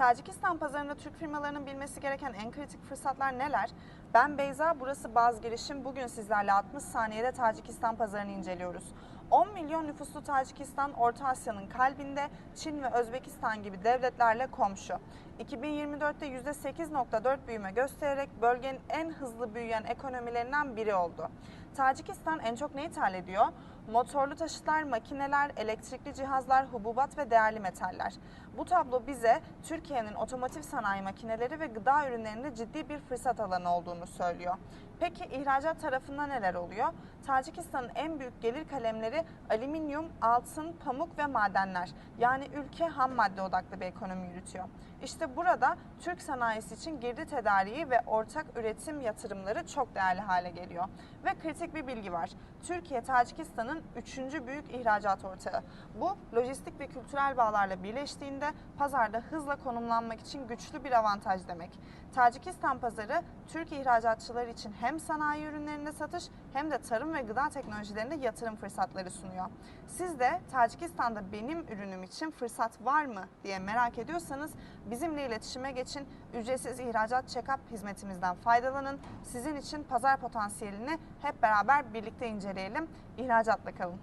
Tacikistan pazarında Türk firmalarının bilmesi gereken en kritik fırsatlar neler? Ben Beyza, burası Baz Girişim. Bugün sizlerle 60 saniyede Tacikistan pazarını inceliyoruz. 10 milyon nüfuslu Tacikistan, Orta Asya'nın kalbinde Çin ve Özbekistan gibi devletlerle komşu. 2024'te %8.4 büyüme göstererek bölgenin en hızlı büyüyen ekonomilerinden biri oldu. Tacikistan en çok ne ithal ediyor? Motorlu taşıtlar, makineler, elektrikli cihazlar, hububat ve değerli metaller. Bu tablo bize Türkiye'nin otomotiv sanayi makineleri ve gıda ürünlerinde ciddi bir fırsat alanı olduğunu söylüyor. Peki ihracat tarafında neler oluyor? Tacikistan'ın en büyük gelir kalemleri alüminyum, altın, pamuk ve madenler. Yani ülke ham madde odaklı bir ekonomi yürütüyor. İşte burada Türk sanayisi için girdi tedariği ve ortak üretim yatırımları çok değerli hale geliyor. Ve kritik bir bilgi var. Türkiye Tacikistan'ın üçüncü büyük ihracat ortağı. Bu lojistik ve kültürel bağlarla birleştiğinde pazarda hızla konumlanmak için güçlü bir avantaj demek. Tacikistan pazarı Türk ihracatçıları için hem sanayi ürünlerinde satış hem de tarım ve gıda teknolojilerinde yatırım fırsatları sunuyor. Siz de Tacikistan'da benim ürünüm için fırsat var mı diye merak ediyorsanız bizimle iletişime geçin. Ücretsiz ihracat check-up hizmetimizden faydalanın. Sizin için pazar potansiyelini hep beraber birlikte inceleyelim. İhracatla kalın.